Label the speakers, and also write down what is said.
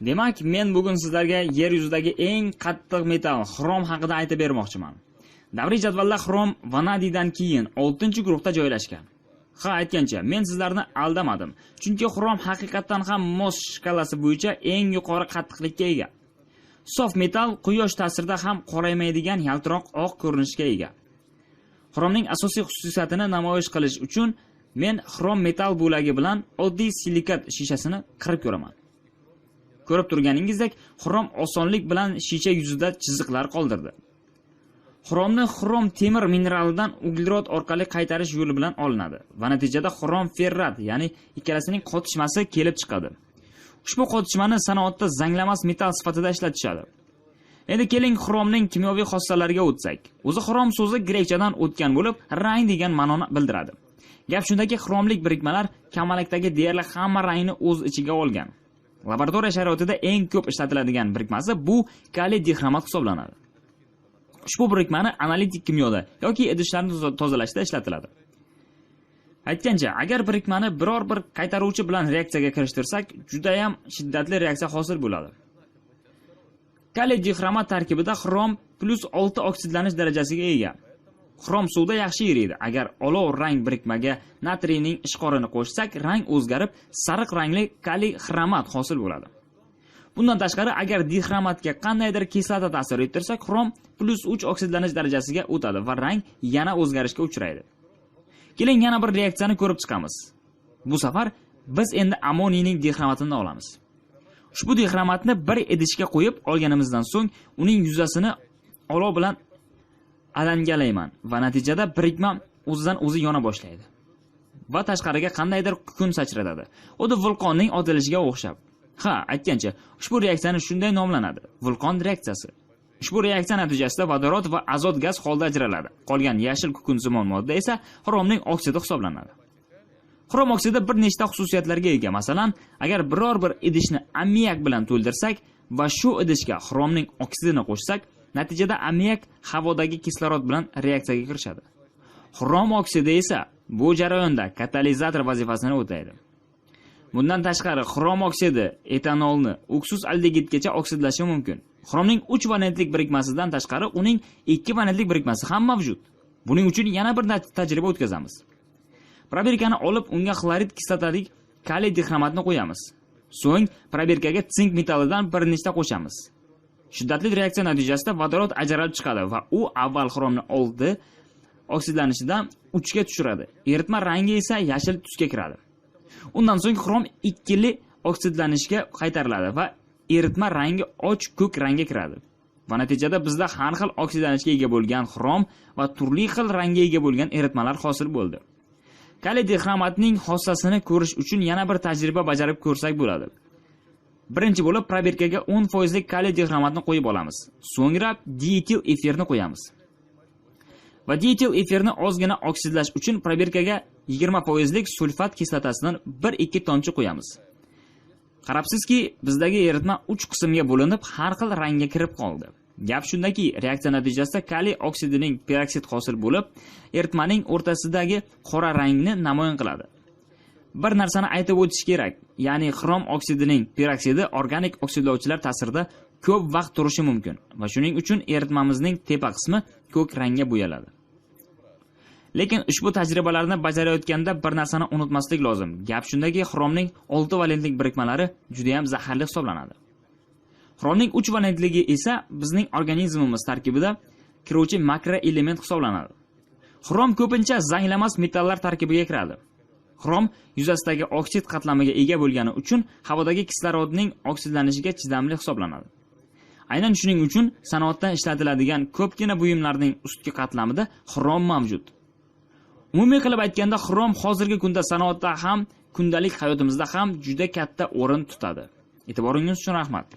Speaker 1: Demak, men bugun sizlarga yer yuzidagi eng qattiq metal xrom haqida aytib bermoqchiman. Davriy jadvalda xrom vanadiydan keyin 6-guruhda joylashgan. Ha, aytgancha, men sizlarni aldamadim, chunki xrom haqiqatdan ham mos shkalasi bo'yicha eng yuqori qattiqlikka ega. Sof metal quyosh ta'sirida ham qoraymaydigan yaltiroq oq ko'rinishga ega. Xromning asosiy xususiyatini namoyish qilish uchun men xrom metal bo'lagi bilan oddiy silikat shishasini qirib ko'raman. Ko'rib turganingizdek, xrom osonlik bilan shisha yuzida chiziqlar qoldirdi. Xromni xrom temir mineralidan uglerod orqali qaytarish yo'li bilan olinadi va natijada xrom ferrat, ya'ni ikkalasining qotishmasi kelib chiqadi. Ushbu qotishmani sanoatda zanglamas metal sifatida ishlatishadi. Endi keling xromning kimyoviy xossalariga o'tsak. O'zi xrom so'zi grekchadan o'tgan bo'lib, rang degan ma'noni bildiradi. Gap shundaki, xromlik birikmalar kamalakdagi deyarli hamma rangni o'z ichiga olgan. Laboratoriya sharoitida eng ko'p ishlatiladigan birikmasi bu kaliy dixromat hisoblanadi. Ushbu birikmani analitik kimyoda yoki idishlarni tozalashda ishlatiladi. Aytgancha, agar birikmani biror bir qaytaruvchi bilan reaksiyaga kirishtirsak, juda ham shiddatli reaksiya hosil bo'ladi. Kaliy dixromat tarkibida xrom plus 6 oksidlanish darajasiga ega. Xrom suvda yaxshi eriydi. Agar olov rang birikmaga natriyning ishqorini qo'shsak, rang o'zgarib, sariq rangli kaliy xromat hosil bo'ladi. Bundan tashqari, agar dixromatga qandaydir kislota ta'sir ettirsak, xrom plyus uch oksidlanish darajasiga o'tadi va rang yana o'zgarishga uchraydi. Keling yana bir reaksiyani ko'rib chiqamiz. Bu safar biz endi amoniyning dixromatini olamiz. Ushbu dixromatni bir idishga qo'yib olganimizdan so'ng, uning yuzasini olov bilan alangalayman va natijada birikma o'zidan o'zi yona boshlaydi. Va tashqariga qandaydir kukun sachratadi. Xuddi vulqonning otilishiga o'xshab. Ha, aytgancha, ushbu reaksiyani shunday nomlanadi: vulqon reaksiyasi. Ushbu reaksiya natijasida vodorod va azot gaz holda ajraladi. Qolgan yashil kukunsimon modda esa xromning oksidi hisoblanadi. Xrom oksidi bir nechta xususiyatlarga ega. Masalan, agar biror bir idishni ammiak bilan to'ldirsak va shu idishga xromning oksidini qo'shsak, natijada ammiak havodagi kislorod bilan reaksiyaga kirishadi. Xrom oksidi esa bu jarayonda katalizator vazifasini o'taydi. Bundan tashqari, xrom oksidi etanolni uksus aldegidgacha oksidlashi mumkin. Xromning 3 valentlik birikmasidan tashqari uning 2 valentlik birikmasi ham mavjud. Buning uchun yana bir tajriba o'tkazamiz. Probirkani olib, unga xlorid kislotalik kaliy dixromatni qo'yamiz. So'ng probirkaga sink metallidan bir nechta qo'shamiz. Shiddatli reaksiya natijasida vodorod ajralib chiqadi va u avval xromni oldi oksidlanishidan 3 ga tushiradi. Eritma rangi esa yashil tusga kiradi. Undan so'ng xrom ikkili oksidlanishga qaytariladi va eritma rangi och ko'k rangga kiradi. Va natijada bizda har xil oksidlanishga ega bo'lgan xrom va turli xil rangga ega bo'lgan eritmalar hosil bo'ldi. Kaliy dixromatning xossasini ko'rish uchun yana bir tajriba bajarib ko'rsak bo'ladi. Birinchi bo'lib probirkaga 10% lik kaliy dehromatni qo'yib olamiz. So'ngra dietil efirni qo'yamiz. Va dietil efirni ozgina oksidlash uchun probirkaga 20% lik sulfat kislotasidan 1-2 tomchi qo'yamiz. Qarabsizki, bizdagi eritma 3 qismga bo'linib, har xil rangga kirib qoldi. Gap shundaki, reaksiya natijasida kaliy oksidining peroksid hosil bo'lib, eritmaning o'rtasidagi qora rangni namoyon qiladi. Bir narsani aytib o'tish kerak, ya'ni xrom oksidining peroksidi organik oksidlovchilar ta'sirida ko'p vaqt turishi mumkin va shuning uchun eritmamizning tepa qismi ko'k rangga bo'yaladi. Lekin ushbu tajribalarni bajarayotganda bir narsani unutmaslik lozim. Gap shundaki, xromning 6 valentlik birikmalari juda ham zaharli hisoblanadi. Xromning 3 valentligi esa bizning organizmimiz tarkibida kiruvchi makroelement hisoblanadi. Xrom ko'pincha zanglamas metallar tarkibiga kiradi. Xrom yuzasidagi oksid qatlamiga ega bo'lgani uchun havodagi kislorodning oksidlanishiga chidamli hisoblanadi. Aynan shuning uchun sanoatda ishlatiladigan ko'pgina buyumlarning ustki qatlamida xrom mavjud. Umumiy qilib aytganda, xrom hozirgi kunda sanoatda ham, kundalik hayotimizda ham juda katta o'rin tutadi. E'tiboringiz uchun rahmat.